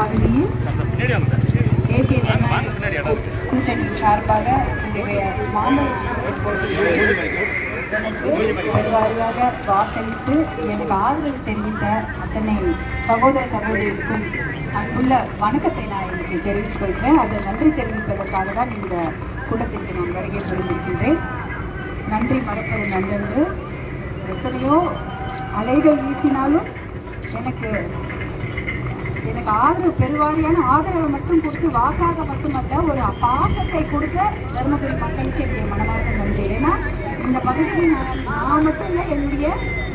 பகுதியில் தேசிய ஜனநாயக கூட்டணியின் சார்பாக இன்றைய எனக்கு வருவாரியாக வாக்களித்து எனக்கு ஆதரவு தெரிவித்த அத்தனை சகோதர சகோதரிக்கும் அன்புள்ள வணக்கத்தை நான் எனக்கு தெரிவித்துக் கொள்கிறேன். அதை நன்றி தெரிவிப்பதற்காக தான் இந்த கூட்டத்திற்கு நான் வருகை புரிந்திருக்கின்றேன். நன்றி மறப்பது நல்லென்று எத்தனையோ அலைகள் வீசினாலும் எனக்கு எனக்கு ஆதரவு பெருவாரியான ஆதரவை மட்டும் கொடுத்து வாக்காக மட்டுமல்ல ஒரு பாசத்தை கொடுத்த தருமபுரி மக்களுக்கு என்னுடைய மனமார்ந்த நன்றி. ஏன்னா இந்த பகுதியில் நான் நான் மட்டும் இல்லை என்னுடைய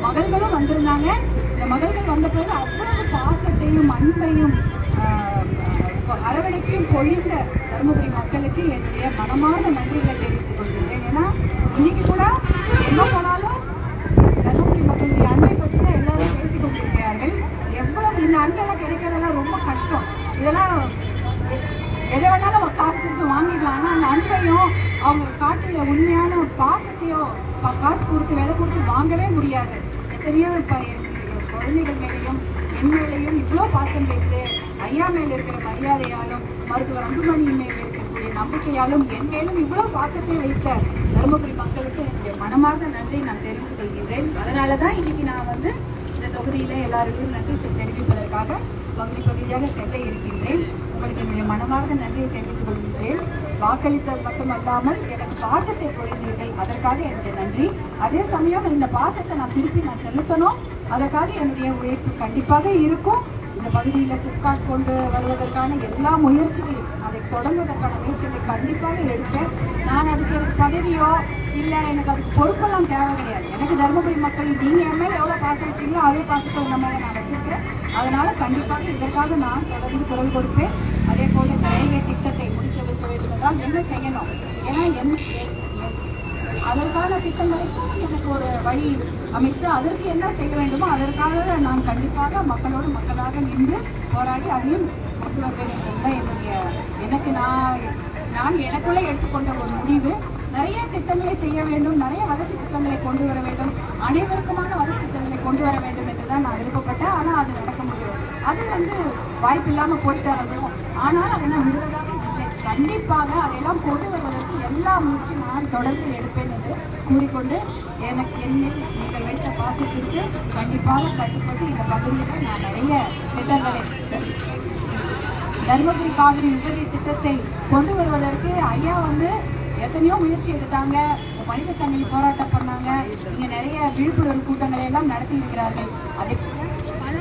மகள்களும் வந்திருந்தாங்க. இந்த மகள்கள் வந்த பிறகு அவ்வளவு பாசத்தையும் அன்பையும் அரவணைப்பையும் பொழிந்த தருமபுரி மக்களுக்கு என்னுடைய மனமார்ந்த நன்றிகளை தெரிவித்துக் கொள்கிறேன் ஏன்னா இன்னைக்கு கூட என்ன போனாலும் தருமபுரி மக்களுடைய அன்பை பற்றி தான் எல்லாரும் பேசிக் கொண்டிருக்கிறார்கள். எவ்வளவு இந்த அன்பெல்லாம் கிடைக்கிறதெல்லாம் கஷ்டம். இதெல்லாம் எதை வேணாலும் நம்ம காசு கொடுத்து வாங்கிடலாம் ஆனால் அந்த அன்பையும் அவங்க காட்டுற உண்மையான பாசத்தையோ காசு கொடுத்து விலை கொடுத்து வாங்கவே முடியாது. எத்தனையோ இப்போ குழந்தைகள் மேலேயும் என் மேலேயும் இவ்வளோ பாசம் வைத்து ஐயா மேலே இருக்கிற மரியாதையாலும் மருத்துவர் அன்புமணி மேலே இருக்கக்கூடிய நம்பிக்கையாலும் என் மேலும் இவ்வளோ பாசத்தை வைத்த தருமபுரி மக்களுக்கு என்னுடைய மனமார்ந்த நன்றி நான் தெரிவித்துக் கொள்கிறேன். அதனால தான் இன்னைக்கு நான் வந்து இந்த தொகுதியில எல்லாருக்கும் நன்றி செ- தெரிவிப்பதற்காக பகுதி பகுதியாக செல்ல இருக்கின்றேன். உங்களுக்கு என்னுடைய மனமார்ந்த நன்றியை தெரிவித்துக் கொள்கின்றேன். வாக்களித்தது மட்டுமல்லாமல் எனக்கு பாசத்தை பொழிந்தீர்கள். அதற்காக என்னுடைய நன்றி. அதே சமயம் இந்த பாசத்தை நான் திருப்பி நான் செலுத்தணும். அதற்காக என்னுடைய உழைப்பு கண்டிப்பாக இருக்கும். இந்த பகுதியில் சிப்காட் கொண்டு வருவதற்கான எல்லா முயற்சிகளையும் அதை தொடங்குவதற்கான முயற்சிகளை கண்டிப்பாக எடுப்பேன். நான் அதுக்கு எனக்கு பதவியோ இல்லை எனக்கு அதுக்கு பொறுப்பெல்லாம் தேவை கிடையாது எனக்கு தருமபுரி மக்கள் நீங்கள் என் எவ்வளோ எவ்வளவு பாசம் வச்சீங்களோ அதே பாசத்தை உள்ள மேலே நான் வச்சுருக்கேன். அதனால் கண்டிப்பாக இதற்காக நான் தொடர்ந்து குரல் கொடுப்பேன். அதே போல இந்த ரயில்வே திட்டத்தை முடிக்க வைக்க வேண்டும் என்றால் என்ன செய்யணும்? ஏன்னா என் அதற்கான திட்டங்களுக்கும் எனக்கு ஒரு வழி அமைத்து அதற்கு என்ன செய்ய வேண்டுமோ அதற்காக நான் கண்டிப்பாக மக்களோடு மக்களாக நின்று போராடி அதையும் கொண்டு வருவேன் என்பதுதான் என்னுடைய எனக்கு நான் நான் எனக்குள்ளே எடுத்துக்கொண்ட ஒரு முடிவு. நிறைய திட்டங்களை செய்ய வேண்டும் நிறைய வளர்ச்சி திட்டங்களை கொண்டு வர வேண்டும் அனைவருக்குமான வளர்ச்சி திட்டங்களை கொண்டு வர வேண்டும் என்று தான் நான் விருப்பப்பட்டேன். ஆனால் அது நடக்க முடியும் அது வந்து வாய்ப்பு இல்லாமல் போயிட்டு இருக்கும் ஆனால் அதை நான் விடுவதாக கண்டிப்பாக அதையெல்லாம் கொண்டு வருவதற்கு எல்லா முயற்சியும் நான் தொடர்ந்து எடுப்பேன் என்று கூறிக்கொண்டு எனக்கு என்னில் நீங்கள் வைத்த பாசத்திற்கு கண்டிப்பாக கட்டுப்பட்டு இந்த பகுதியில் நான் நிறைய திட்டங்களை தருமபுரி காவிரி உபரி திட்டத்தை கொண்டு வருவதற்கு ஐயா வந்து எத்தனையோ முயற்சி எடுத்தாங்க. மனித சங்கிலி போராட்டம் பண்ணாங்க. இங்க நிறைய விழிப்புணர்வு கூட்டங்களை எல்லாம் நடத்தி இருக்கிறார்கள். அதே போல பல